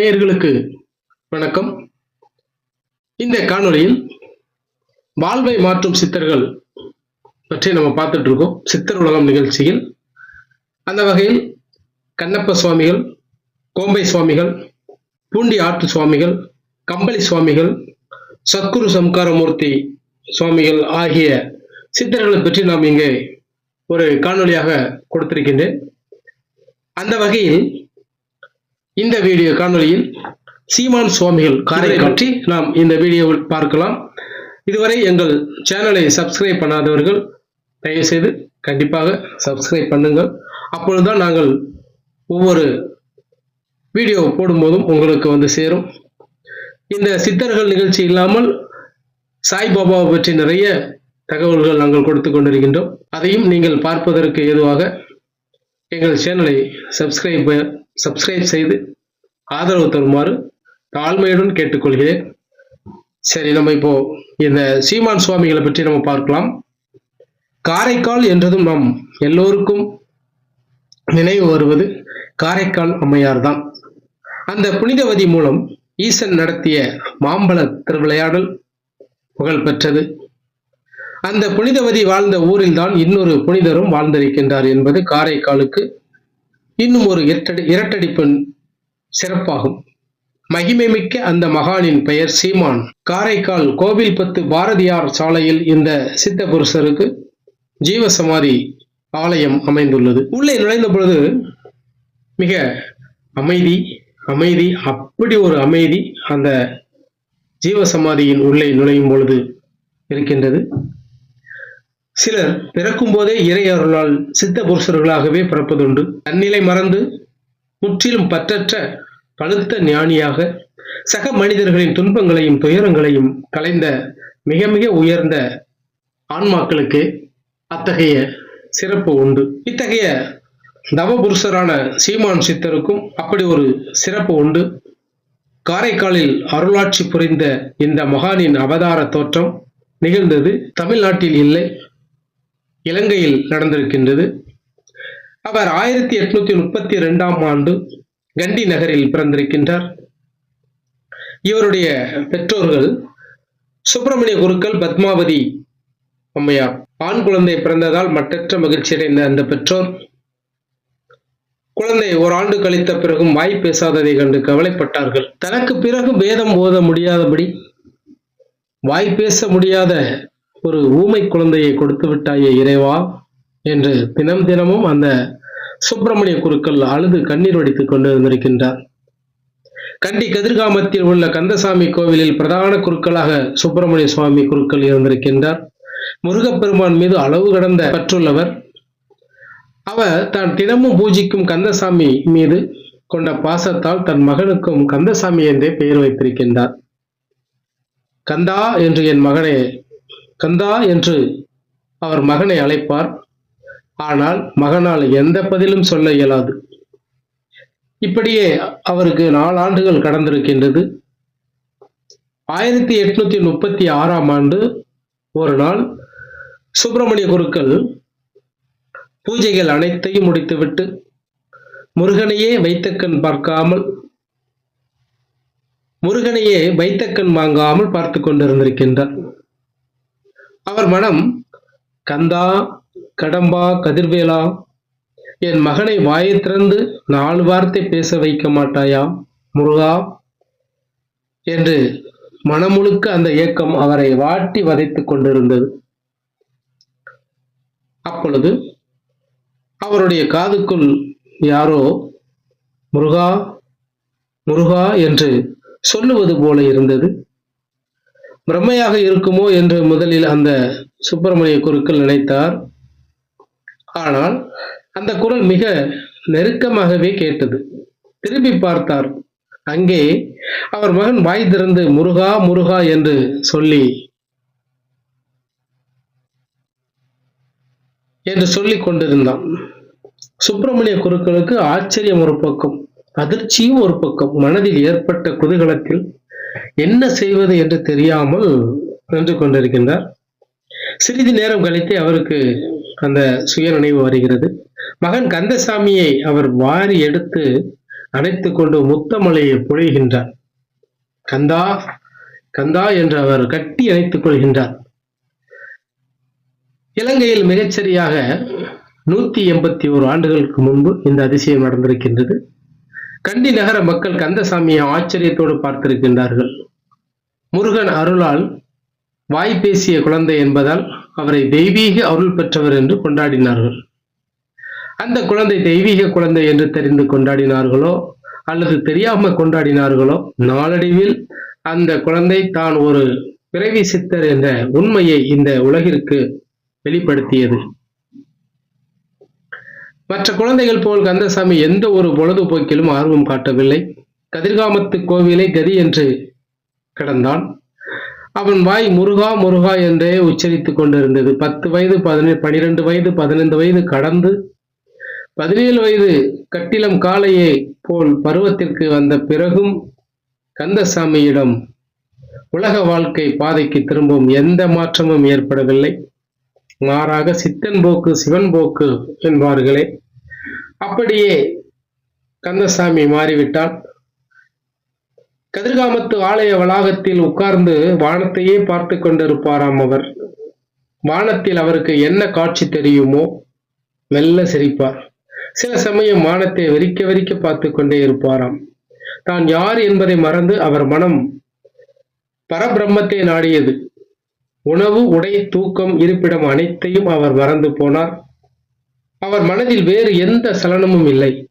நேயர்களுக்கு வணக்கம். இந்த காணொளியில் வாழ்வை மாற்றும் சித்தர்கள் பற்றி நம்ம பார்த்துட்டு இருக்கோம். சித்தர் உலகம் நிகழ்ச்சியில் அந்த வகையில் கண்ணப்ப சுவாமிகள் கோம்பை சுவாமிகள் பூண்டி ஆற்று சுவாமிகள் கம்பளி சுவாமிகள் சத்குரு சம்காரமூர்த்தி சுவாமிகள் ஆகிய சித்தர்களை பற்றி நாம் இங்கே ஒரு காணொளியாக கொடுத்திருக்கின்றேன். அந்த வகையில் இந்த வீடியோ காணொளியில் சீமான் சுவாமிகள் காரை பற்றி நாம் இந்த வீடியோவில் பார்க்கலாம். இதுவரை எங்கள் சேனலை சப்ஸ்கிரைப் பண்ணாதவர்கள் தயவுசெய்து கண்டிப்பாக சப்ஸ்கிரைப் பண்ணுங்கள். அப்பொழுதுதான் நாங்கள் ஒவ்வொரு வீடியோ போடும்போதும் உங்களுக்கு வந்து சேரும். இந்த சித்தர்கள் நிகழ்ச்சி இல்லாமல் சாய்பாபாவை பற்றி நிறைய தகவல்கள் நாங்கள் கொடுத்து கொண்டிருக்கின்றோம். அதையும் நீங்கள் பார்ப்பதற்கு ஏதுவாக எங்கள் சேனலை சப்ஸ்கிரைப் சப்ஸ்கிரைப் செய்து ஆதரவு தருமாறு தாழ்மையுடன் கேட்டுக்கொள்கிறேன். சரி நம்ம இப்போ இந்த சீமான் சுவாமிகளை பற்றி நம்ம பார்க்கலாம். காரைக்கால் என்றதும் நாம் எல்லோருக்கும் நினைவு வருவது காரைக்கால் அம்மையார் தான் அந்த புனிதவதி மூலம் ஈசன் நடத்திய மாம்பழ திருவிளையாடல் புகழ் பெற்றது அந்த புனிதவதி வாழ்ந்த ஊரில்தான் இன்னொரு புனிதரும் வாழ்ந்திருக்கின்றார் என்பது காரைக்காலுக்கு இன்னும் ஒரு இரட்டடி இரட்டடிப்பு சிறப்பாகும். மகிமைமிக்க அந்த மகானின் பெயர் சீமான். காரைக்கால் கோவில்பத்து பாரதியார் சாலையில் இந்த சித்த புருஷருக்கு ஜீவசமாதி ஆலயம் அமைந்துள்ளது. உள்ளே நுழைந்த பொழுது மிக அமைதி அமைதி அப்படி ஒரு அமைதி அந்த ஜீவசமாதியின் உள்ளே நுழையும் பொழுது இருக்கின்றது. சிலர் பிறக்கும் போதே இறை அருளால் சித்த புருஷர்களாகவே பிறப்பதுண்டு. தன்னிலை மறந்து முற்றிலும் பற்றற்ற பழுத்த ஞானியாக சக மனிதர்களின் துன்பங்களையும் துயரங்களையும் கலைந்த மிக மிக உயர்ந்த ஆன்மாக்களுக்கு அத்தகைய சிறப்பு உண்டு. இத்தகைய தவபுருஷரான சீமான் சித்தருக்கும் அப்படி ஒரு சிறப்பு உண்டு. காரைக்காலில் அருளாட்சி புரிந்த இந்த மகானின் அவதார தோற்றம் நிகழ்ந்தது. தமிழ்நாட்டில் இல்லை. இலங்கையில் நடந்திருக்கின்றது. அவர் ஆயிரத்தி எட்நூத்தி முப்பத்தி இரண்டாம் ஆண்டு கண்டி நகரில் பிறந்திருக்கின்றார். இவருடைய பெற்றோர்கள் சுப்பிரமணிய குருக்கள் பத்மாவதி அம்மையார். ஆண் குழந்தை பிறந்ததால் மற்றற்ற மகிழ்ச்சி அடைந்த அந்த பெற்றோர் குழந்தை ஒரு ஆண்டு கழித்த பிறகும் வாய் பேசாததை கண்டு கவலைப்பட்டார்கள். தனக்கு பிறகு வேதம் ஓத முடியாதபடி வாய் பேச முடியாத ஒரு ஊமை குழந்தையை கொடுத்து விட்டாயே இறைவா என்று தினம் தினமும் அந்த சுப்பிரமணிய குருக்கள் அழுது கண்ணீர் வடித்துக் கொண்டு இருந்திருக்கின்றார் கண்டி கதிர்காமத்தில் உள்ள கந்தசாமி கோவிலில் பிரதான குருக்களாக சுப்பிரமணிய சுவாமி குருக்கள் இருந்திருக்கின்றார். முருகப்பெருமான் மீது அளவு கடந்த பற்றுள்ளவர். அவர் தான் தினமும் பூஜிக்கும் கந்தசாமி மீது கொண்ட பாசத்தால் தன் மகனுக்கும் கந்தசாமி என்றே பெயர் வைத்திருக்கின்றார். கந்தா என்று என் மகனை கந்தா என்று அவர் மகனை அழைப்பார். ஆனால் மகனால் எந்த பதிலும் சொல்ல இயலாது. இப்படியே அவருக்கு நாலாண்டுகள் கடந்திருக்கின்றது. ஆயிரத்தி எட்நூத்தி முப்பத்தி ஆறாம் ஆண்டு ஒரு நாள் சுப்பிரமணிய குருக்கள் பூஜைகள் அனைத்தையும் முடித்துவிட்டு முருகனையே வைத்தக்கண் பார்க்காமல் முருகனையே வைத்தக்கண் வாங்காமல் பார்த்து கொண்டிருந்திருக்கின்றார். அவர் மனம் கந்தா கடம்பா கதிர்வேலா என் மகனை வாயை திறந்து நாலு வார்த்தை பேச வைக்க மாட்டாயா முருகா என்று மனமுழுக்க அந்த ஏக்கம் அவரை வாட்டி வதைத்துக் கொண்டிருந்தது. அப்பொழுது அவருடைய காதுக்குள் யாரோ முருகா முருகா என்று சொல்லுவது போல இருந்தது. பிரம்மையாக இருக்குமோ என்று முதலில் அந்த சுப்பிரமணிய குருக்கள் நினைத்தார். ஆனால் அந்த குரல் மிக நெருக்கமாகவே கேட்டது. திரும்பி பார்த்தார். அங்கே அவர் மகன் வாய் திறந்து முருகா முருகா என்று சொல்லி என்று சொல்லி கொண்டிருந்தான். சுப்பிரமணிய குருக்களுக்கு ஆச்சரியம் ஒரு பக்கம் அதிர்ச்சியும் ஒரு பக்கம். மனதில் ஏற்பட்ட குதூகலத்தில் என்ன செய்வது என்று தெரியாமல் நின்று கொண்டிருக்கின்றார். சிறிது நேரம் கழித்து அவருக்கு அந்த சுய நினைவு வருகிறது. மகன் கந்தசாமியை அவர் வாரி எடுத்து அணைத்துக் கொண்டு முத்தமலையை பொழிகின்றார். கந்தா கந்தா என்று அவர் கட்டி அணைத்துக் கொள்கின்றார். இலங்கையில் மிகச்சரியாக நூத்தி எண்பத்தி ஓரு ஆண்டுகளுக்கு முன்பு இந்த அதிசயம் நடந்திருக்கின்றது. கண்டி நகர மக்கள் கந்தசாமியை ஆச்சரியத்தோடு பார்த்திருக்கின்றார்கள். முருகன் அருளால் வாய் பேசிய குழந்தை என்பதால் அவரை தெய்வீக அருள் பெற்றவர் என்று கொண்டாடினார்கள். அந்த குழந்தை தெய்வீக குழந்தை என்று தெரிந்து கொண்டாடினார்களோ அல்லது தெரியாம கொண்டாடினார்களோ நாளடைவில் அந்த குழந்தை தான் ஒரு பிறவி சித்தர் என்ற உண்மையை இந்த உலகிற்கு வெளிப்படுத்தியது. மற்ற குழந்தைகள் போல் கந்தசாமி எந்த ஒரு பொழுதுபோக்கிலும் ஆர்வம் காட்டவில்லை. கதிர்காமத்து கோவிலை கதி என்று கிடந்தான். அவன் வாய் முருகா முருகா என்றே உச்சரித்துக் கொண்டிருந்தது. பத்து வயது பதினே பனிரெண்டு வயது பதினைந்து வயது கடந்து பதினேழு வயது கட்டிலம் காளையை போல் பருவத்திற்கு வந்த பிறகும் கந்தசாமியிடம் உலக வாழ்க்கை பாதைக்கு திரும்பும் எந்த மாற்றமும் ஏற்படவில்லை. மாறாக சித்தன் போக்கு சிவன் போக்கு என்பார்களே. அப்படியே கந்தசாமி மாறிவிட்டால் கதிர்காமத்து ஆலய வளாகத்தில் உட்கார்ந்து வானத்தையே பார்த்து கொண்டிருப்பாராம் அவர். வானத்தில் அவருக்கு என்ன காட்சி தெரியுமோ? மெல்ல சிரிப்பார். சில சமயம் வானத்தை வெறிக்க வெறிக்க பார்த்து கொண்டே இருப்பாராம். தான் யார் என்பதை மறந்து அவர் மனம் பரபிரம்மத்தை நாடியது. உணவு உடை தூக்கம் இருப்பிடம் அனைத்தையும் அவர் மறந்து போனார். அவர் மனதில் வேறு எந்த சலனமும் இல்லை.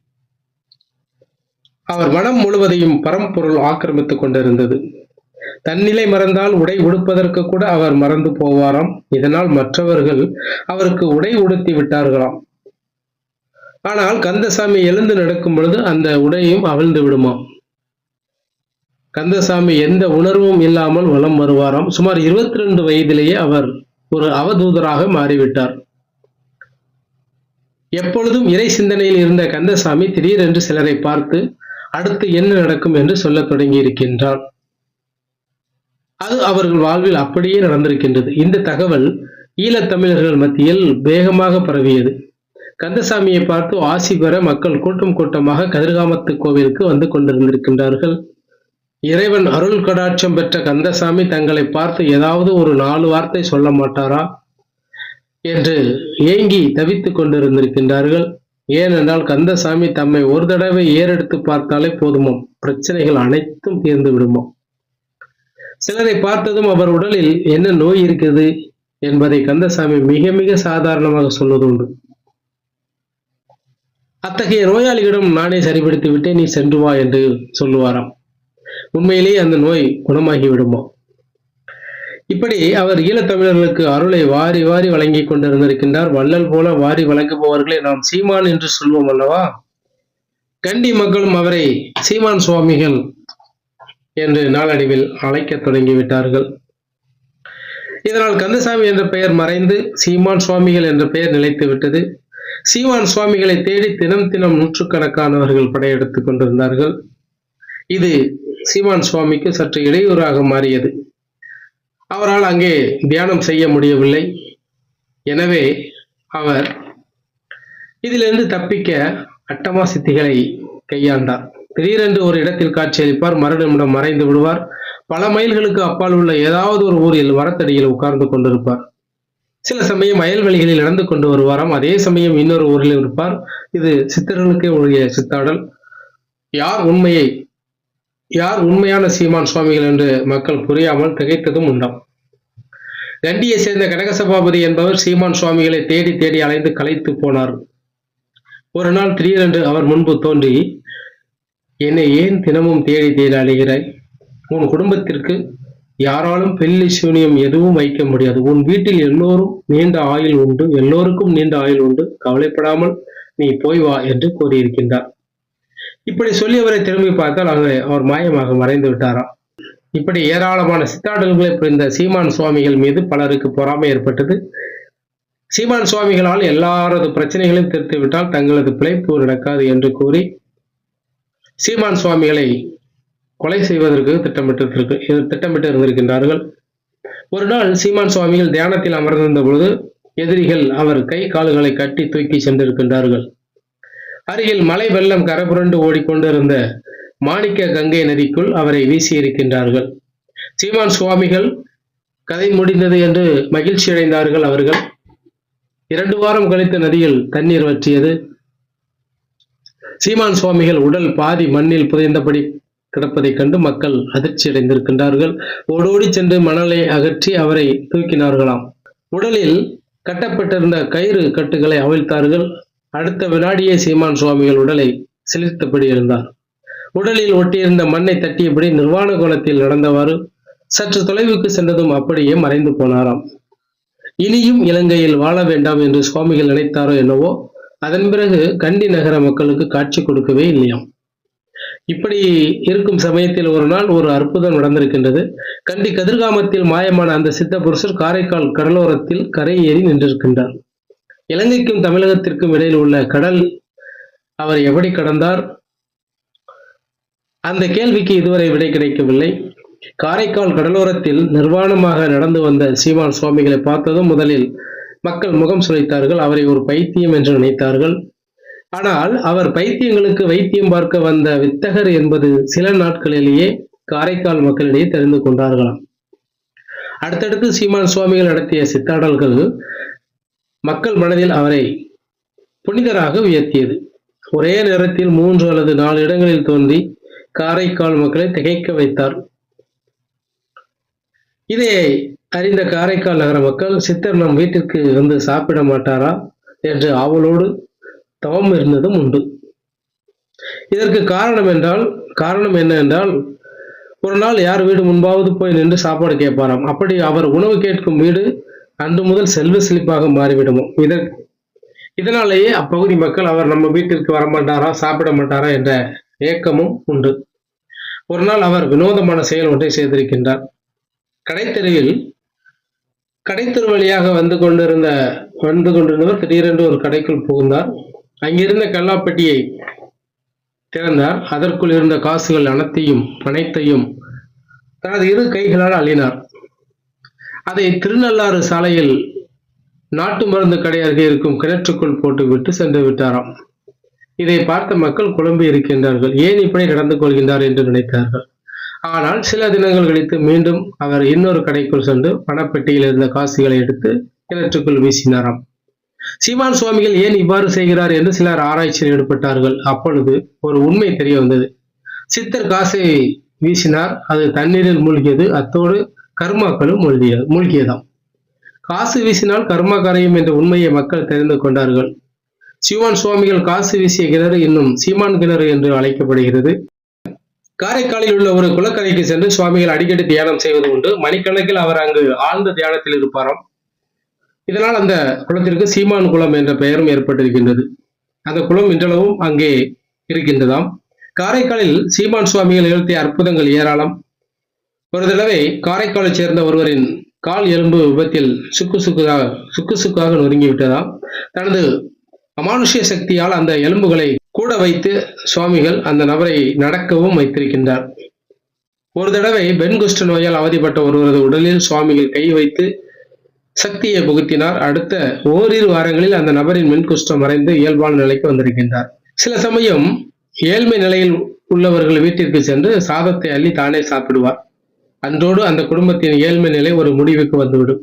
அவர் மனம் முழுவதையும் பரம்பொருள் ஆக்கிரமித்துக் கொண்டிருந்தது. தன்னிலை மறந்தால் உடை உடுப்பதற்கு கூட அவர் மறந்து போவாராம். இதனால் மற்றவர்கள் அவருக்கு உடை உடுத்தி விட்டார்களாம். ஆனால் கந்தசாமி எழுந்து நடக்கும் பொழுது அந்த உடையும் அவிழ்ந்து விடுமாம். கந்தசாமி எந்த உணர்வும் இல்லாமல் வலம் வருவாராம். சுமார் இருபத்தி ரெண்டு வயதிலேயே அவர் ஒரு அவதூதராக மாறிவிட்டார். எப்பொழுதும் இறை சிந்தனையில் இருந்த கந்தசாமி திடீரென்று சிலரை பார்த்து அடுத்து என்ன நடக்கும் என்று சொல்லத் தொடங்கி இருக்கின்றார் அது அவர்கள் வாழ்வில் அப்படியே நடந்திருக்கின்றது. இந்த தகவல் ஈழத்தமிழர்கள் மத்தியில் வேகமாக பரவியது. கந்தசாமியை பார்த்து ஆசி பெற மக்கள் கூட்டம் கூட்டமாக கதிர்காமத்து கோவிலுக்கு வந்து கொண்டிருந்திருக்கின்றார்கள். இறைவன் அருள் கடாட்சம் பெற்ற கந்தசாமி தங்களை பார்த்து ஏதாவது ஒரு நாலு வார்த்தை சொல்ல மாட்டாரா? என்று ஏங்கி தவித்துக் கொண்டிருந்திருக்கின்றார்கள். ஏனென்றால் கந்தசாமி தம்மை ஒரு தடவை ஏறெடுத்து பார்த்தாலே போதுமாம் பிரச்சனைகள் அனைத்தும் தீர்ந்து விடுமோ? சிலரை பார்த்ததும் அவர் உடலில் என்ன நோய் இருக்குது என்பதை கந்தசாமி மிக மிக சாதாரணமாக சொல்வது உண்டு அத்தகைய நோயாளிகளிடம் நானே சரிபடுத்தி விட்டேன் நீ சென்று வா என்று சொல்லுவாராம். உண்மையிலேயே அந்த நோய் குணமாகி விடுமா இப்படி அவர் ஈழத்தமிழர்களுக்கு அருளை வாரி வாரி வழங்கி கொண்டிருந்திருக்கின்றார். வள்ளல் போல வாரி வழங்குபவர்களை நாம் சீமான் என்று சொல்வோம் அல்லவா? கண்டி மக்களும் அவரை சீமான் சுவாமிகள் என்று நாளடைவில் அழைக்க தொடங்கிவிட்டார்கள். இதனால் கந்தசாமி என்ற பெயர் மறைந்து சீமான் சுவாமிகள் என்ற பெயர் நிலைத்து விட்டது. சீமான் சுவாமிகளை தேடி தினம் தினம் நூற்றுக்கணக்கானவர்கள் படையெடுத்துக் கொண்டிருந்தார்கள். இது சீமான் சுவாமிக்கு சற்று இடையூறாக மாறியது. அவரால் அங்கே தியானம் செய்ய முடியவில்லை. எனவே அவர் இதிலிருந்து தப்பிக்க அட்டமா சித்திகளை கையாண்டார். திடீரென்று ஒரு இடத்தில் காட்சியளிப்பார். மறுநிமிடம் மறைந்து விடுவார். பல மைல்களுக்கு அப்பால் உள்ள ஏதாவது ஒரு ஊரில் மரத்தடியில் உட்கார்ந்து கொண்டிருப்பார். சில சமயம் அயல்வெளிகளில் நடந்து கொண்டு வருவாராம். அதே சமயம் இன்னொரு ஊரில் இருப்பார். இது சித்தர்களுக்கே உரிய சித்தாடல். யார் உண்மையை யார் உண்மையான சீமான் சுவாமிகள் என்று மக்கள் புரியாமல் திகைத்ததும் உண்டாம் கண்டியை சேர்ந்த கனகசபாபதி என்பவர் சீமான் சுவாமிகளை தேடி தேடி அலைந்து கலைத்து போனார். ஒரு நாள் திடீரென்று அவர் முன்பு தோன்றி என்னை ஏன் தினமும் தேடி தேடி அலைகிறாய்? உன் குடும்பத்திற்கு யாராலும் பெல்லி சூனியம் எதுவும் வைக்க முடியாது. உன் வீட்டில் எல்லோரும் நீண்ட ஆயுள் உண்டு எல்லோருக்கும் நீண்ட ஆயுள் உண்டு. கவலைப்படாமல் நீ போய் வா என்று கூறியிருக்கின்றார். இப்படி சொல்லியவரை திரும்பி பார்த்தால் அங்கு அவர் மாயமாக மறைந்து விட்டாராம். இப்படி ஏராளமான சித்தாடல்களை புரிந்த சீமான் சுவாமிகள் மீது பலருக்கு பொறாமை ஏற்பட்டது. சீமான் சுவாமிகளால் எல்லாரது பிரச்சனைகளையும் தீர்த்து விட்டால் தங்களது பிழைப்பு நடக்காது என்று கூறி சீமான் சுவாமிகளை கொலை செய்வதற்கு திட்டமிட்டு திட்டமிட்டு இருந்திருக்கின்றார்கள் ஒரு நாள் சீமான் சுவாமிகள் தியானத்தில் அமர்ந்திருந்த பொழுது எதிரிகள் அவர் கை கால்களை கட்டி தூக்கி சென்றிருக்கின்றார்கள். அருகில் மலை வெள்ளம் கரபுரண்டு ஓடிக்கொண்டிருந்த மாணிக்க கங்கை நதிக்குள் அவரை வீசியிருக்கின்றார்கள். சீமான் சுவாமிகள் கதை முடிந்தது என்று மகிழ்ச்சி அடைந்தார்கள் அவர்கள். இரண்டு வாரம் கழித்த நதியில் தண்ணீர் வற்றியது. சீமான் சுவாமிகள் உடல் பாதி மண்ணில் புதைந்தபடி கிடப்பதைக் கண்டு மக்கள் அதிர்ச்சி அடைந்திருக்கின்றார்கள் ஓடோடி சென்று மணலை அகற்றி அவரை தூக்கினார்களாம். உடலில் கட்டப்பட்டிருந்த கயிறு கட்டுகளை அவிழ்த்தார்கள். அடுத்த வினாடியே சீமான் சுவாமிகள் உடலை சிலிர்த்தபடி இருந்தார் உடலில் ஒட்டியிருந்த மண்ணை தட்டியபடி நிர்வாண கோலத்தில் நடந்தவாறு சற்று தொலைவுக்கு சென்றதும் அப்படியே மறைந்து போனாராம். இனியும் இலங்கையில் வாழ வேண்டாம் என்று சுவாமிகள் நினைத்தாரோ என்னவோ அதன் பிறகு கண்டி நகர மக்களுக்கு காட்சி கொடுக்கவே இல்லையாம். இப்படி இருக்கும் சமயத்தில் ஒரு நாள் ஒரு அற்புதம் நடந்திருக்கின்றது. கண்டி கதிர்காமத்தில் மாயமான அந்த சித்த புருஷர் காரைக்கால் கடலோரத்தில் கரை ஏறி நின்றிருக்கின்றார். இலங்கைக்கும் தமிழகத்திற்கும் இடையில் உள்ள கடல் அவர் எப்படி கடந்தார்? அந்த கேள்விக்கு இதுவரை விடை கிடைக்கவில்லை. காரைக்கால் கடலோரத்தில் நிர்வாணமாக நடந்து வந்த சீமான் சுவாமிகளை பார்த்ததும் முதலில் மக்கள் முகம் சுழித்தார்கள். அவரை ஒரு பைத்தியம் என்று நினைத்தார்கள். ஆனால் அவர் பைத்தியங்களுக்கு வைத்தியம் பார்க்க வந்த வித்தகர் என்பது சில நாட்களிலேயே காரைக்கால் மக்களிடையே தெரிந்து கொண்டார்களாம். அடுத்தடுத்து சீமான் சுவாமிகள் நடத்திய சித்தாடல்கள் மக்கள் மனதில் அவரை புனிதராக உயர்த்தியது. ஒரே நேரத்தில் மூன்று அல்லது நாலு இடங்களில் தோன்றி காரைக்கால் மக்களை திகைக்க வைத்தார். இதை அறிந்த காரைக்கால் நகர மக்கள் சித்தர் நம் வீட்டிற்கு வந்து சாப்பிட மாட்டாரா? என்று ஆவலோடு தவம் இருந்ததும் உண்டு. இதற்கு காரணம் என்றால் காரணம் என்ன என்றால் ஒரு நாள் யார் வீடு முன்பாவது போய் நின்று சாப்பாடு கேட்பாராம். அப்படி அவர் உணவு கேட்கும் வீடு அன்று முதல் செல்வ செழிப்பாக மாறிவிடுமோ? இதன் இதனாலேயே அப்பகுதி மக்கள் அவர் நம்ம வீட்டிற்கு வரமாட்டாரா சாப்பிட மாட்டாரா என்ற ஏக்கமும் உண்டு. ஒரு நாள் அவர் வினோதமான செயல் ஒன்றை செய்திருக்கின்றார். கடைத்தெருவில் கடைத்தெரு வழியாக வந்து கொண்டிருந்த வந்து கொண்டிருந்தவர் திடீரென்று ஒரு கடைக்குள் புகுந்தார். அங்கிருந்த கல்லாப்பெட்டியை திறந்தார். அதற்குள் இருந்த காசுகள் அனைத்தையும் அனைத்தையும் தனது இரு கைகளால் அள்ளினார். அதை திருநள்ளாறு சாலையில் நாட்டு மருந்து கடை அருகே இருக்கும் கிணற்றுக்குள் போட்டுவிட்டு சென்று விட்டாராம். இதை பார்த்த மக்கள் குழம்பி இருக்கின்றார்கள். ஏன் இப்படி நடந்து கொள்கின்றார் என்று நினைத்தார்கள். ஆனால் சில தினங்கள் கழித்து மீண்டும் அவர் இன்னொரு கடைக்குள் சென்று பணப்பெட்டியில் இருந்த காசுகளை எடுத்து கிணற்றுக்குள் வீசினாராம். சீமான் சுவாமிகள் ஏன் இவ்வாறு செய்கிறார் என்று சிலர் ஆராய்ச்சியில் ஈடுபட்டார்கள். அப்பொழுது ஒரு உண்மை தெரிய வந்தது. சித்தர் காசை வீசினார். அது தண்ணீரில் மூழ்கியது. அத்தோடு கர்மாக்களும் மூழ்கிய மூழ்கியதாம். காசு வீசினால் கர்மா கரையும் என்ற உண்மையை மக்கள் தெரிந்து கொண்டார்கள். சிவான் சுவாமிகள் காசு வீசிய கிணறு இன்னும் சீமான் கிணறு என்று அழைக்கப்படுகிறது. காரைக்காலில் உள்ள ஒரு குளக்கரைக்கு சென்று சுவாமிகள் அடிக்கடி தியானம் செய்வது உண்டு. மணிக்கணக்கில் அவர் அங்கு ஆழ்ந்த தியானத்தில் இருப்பாராம். இதனால் அந்த குளத்திற்கு சீமான் குளம் என்ற பெயரும் ஏற்பட்டிருக்கின்றது. அந்த குளம் இன்றளவும் அங்கே இருக்கின்றதாம். காரைக்காலில் சீமான் சுவாமிகள் எழுத்திய அற்புதங்கள் ஏராளம். ஒரு தடவை காரைக்காலை சேர்ந்த ஒருவரின் கால் எலும்பு விபத்தில் சுக்கு சுக்குதாக சுக்கு சுக்காக நொறுங்கி விட்டதாம் தனது அமானுஷ்ய சக்தியால் அந்த எலும்புகளை கூட வைத்து சுவாமிகள் அந்த நபரை நடக்கவும் வைத்திருக்கின்றார். ஒரு தடவை பெண்குஷ்ட நோயால் அவதிப்பட்ட ஒருவரது உடலில் சுவாமிகள் கை வைத்து சக்தியை புகுத்தினார். அடுத்த ஓரிரு வாரங்களில் அந்த நபரின் மின்குஷ்டம் மறைந்து இயல்பான நிலைக்கு வந்திருக்கின்றார். சில சமயம் ஏழ்மை நிலையில் உள்ளவர்கள் வீட்டிற்கு சென்று சாதத்தை அள்ளி தானே சாப்பிடுவார். அன்றோடு அந்த குடும்பத்தின் ஏழ்மை நிலை ஒரு முடிவுக்கு வந்துவிடும்.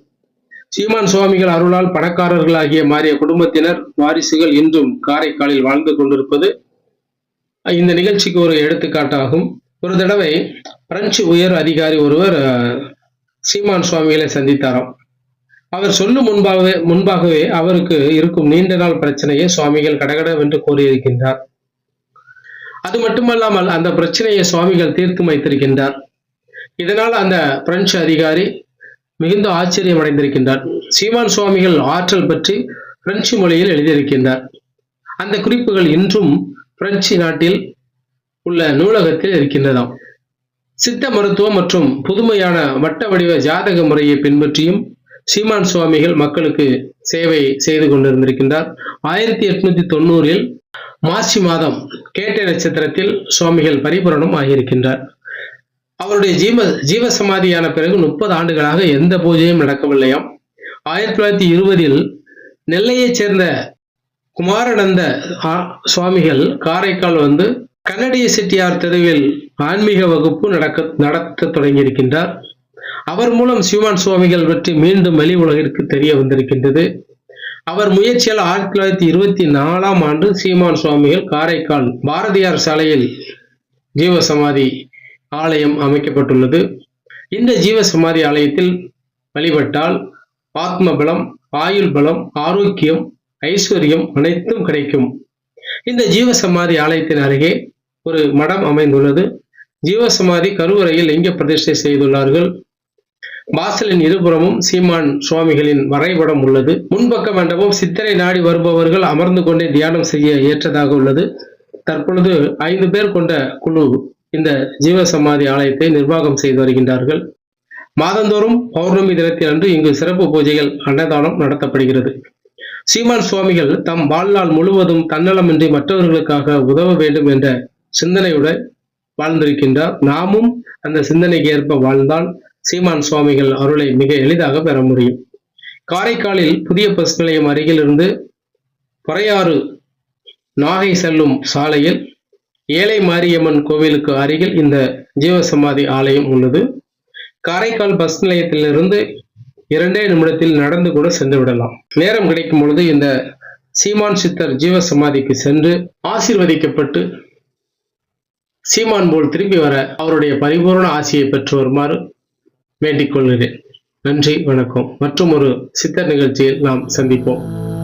சீமான் சுவாமிகள் அருளால் பணக்காரர்களாகிய மாறிய குடும்பத்தினர் வாரிசுகள் இன்றும் காரைக்காலில் வாழ்ந்து கொண்டிருப்பது இந்த நிகழ்ச்சிக்கு ஒரு எடுத்துக்காட்டாகும். ஒரு தடவை பிரெஞ்சு உயர் அதிகாரி ஒருவர் சீமான் சுவாமிகளை சந்தித்தாராம். அவர் சொல்லும் முன்பாகவே முன்பாகவே அவருக்கு இருக்கும் நீண்ட நாள் பிரச்சனையை சுவாமிகள் கடகடவென்று கூறியிருக்கின்றார். அது மட்டுமல்லாமல் அந்த பிரச்சனையை சுவாமிகள் தீர்த்து வைத்திருக்கின்றார். இதனால் அந்த பிரெஞ்சு அதிகாரி மிகுந்த ஆச்சரியம் அடைந்திருக்கின்றார். சீமான் சுவாமிகள் ஆற்றல் பற்றி பிரெஞ்சு மொழியில் எழுதியிருக்கின்றார். அந்த குறிப்புகள் இன்றும் பிரெஞ்சு நாட்டில் உள்ள நூலகத்தில் இருக்கின்றதாம். சித்த மருத்துவம் மற்றும் புதுமையான வட்ட வடிவ ஜாதக முறையை பின்பற்றியும் சீமான் சுவாமிகள் மக்களுக்கு சேவை செய்து கொண்டிருந்திருக்கின்றார். ஆயிரத்தி எட்நூத்தி தொண்ணூறில் மார்ச் மாதம் கேட்டை நட்சத்திரத்தில் சுவாமிகள் பரிபூரணம் ஆகியிருக்கின்றார். அவருடைய ஜீவ ஜீவ சமாதியான பிறகு முப்பது ஆண்டுகளாக எந்த பூஜையும் நடக்கவில்லையாம். ஆயிரத்தி தொள்ளாயிரத்தி இருபதில் நெல்லையைச் சேர்ந்த குமாரநந்த சுவாமிகள் காரைக்கால் வந்து கன்னடிய செட்டியார் தெருவில் ஆன்மீக வகுப்பு நடக்க நடத்த தொடங்கியிருக்கின்றார். அவர் மூலம் சிவான் சுவாமிகள் பற்றி மீண்டும் வெளி உலகிற்கு தெரிய வந்திருக்கின்றது. அவர் முயற்சியால் ஆயிரத்தி தொள்ளாயிரத்தி இருபத்தி நாலாம் ஆண்டு சீமான் சுவாமிகள் காரைக்கால் பாரதியார் சாலையில் ஜீவசமாதி ஆலயம் அமைக்கப்பட்டுள்ளது. இந்த ஜீவசமாதி ஆலயத்தில் வழிபட்டால் ஆத்ம பலம் ஆயுள் பலம் ஆரோக்கியம் ஐஸ்வர்யம் அனைத்தும் கிடைக்கும். இந்த ஜீவசமாதி ஆலயத்தின் அருகே ஒரு மடம் அமைந்துள்ளது. ஜீவசமாதி கருவறையில் லிங்க பிரதிஷ்டை செய்துள்ளார்கள். வாசலின் இருபுறமும் சீமான் சுவாமிகளின் வரைபடம் உள்ளது. முன்பக்க மண்டபம் சித்தரை நாடி வருபவர்கள் அமர்ந்து கொண்டே தியானம் செய்ய ஏற்றதாக உள்ளது. தற்பொழுது ஐந்து பேர் கொண்ட குழு இந்த ஜீவ சமாதி ஆலயத்தை நிர்வாகம் செய்து வருகின்றார்கள். மாதந்தோறும் பௌர்ணமி தினத்தில் அன்று இங்கு சிறப்பு பூஜைகள் அன்னதானம் நடத்தப்படுகிறது. சீமான் சுவாமிகள் தம் வாழ்நாள் முழுவதும் தன்னலமின்றி மற்றவர்களுக்காக உதவ வேண்டும் என்ற சிந்தனையுடன் வாழ்ந்திருக்கின்றார். நாமும் அந்த சிந்தனைக்கு ஏற்ப வாழ்ந்தால் சீமான் சுவாமிகள் அருளை மிக எளிதாக பெற முடியும். காரைக்காலில் புதிய பஸ் நிலையம் அருகிலிருந்து பொறையாறு நாகை செல்லும் சாலையில் ஏழை மாரியம்மன் கோவிலுக்கு அருகில் இந்த ஜீவசமாதி ஆலயம் உள்ளது. காரைக்கால் பஸ் நிலையத்திலிருந்து இரண்டே நிமிடத்தில் நடந்து கூட சென்று விடலாம். நேரம் கிடைக்கும் பொழுது இந்த சீமான் சித்தர் ஜீவசமாதிக்கு சென்று ஆசீர்வதிக்கப்பட்டு சீமான் போல் திரும்பி வர அவருடைய பரிபூர்ண ஆசியை பெற்று வருமாறு வேண்டிக் கொள்கிறேன். நன்றி வணக்கம். மற்றும் ஒரு சித்தர் நிகழ்ச்சியில் நாம் சந்திப்போம்.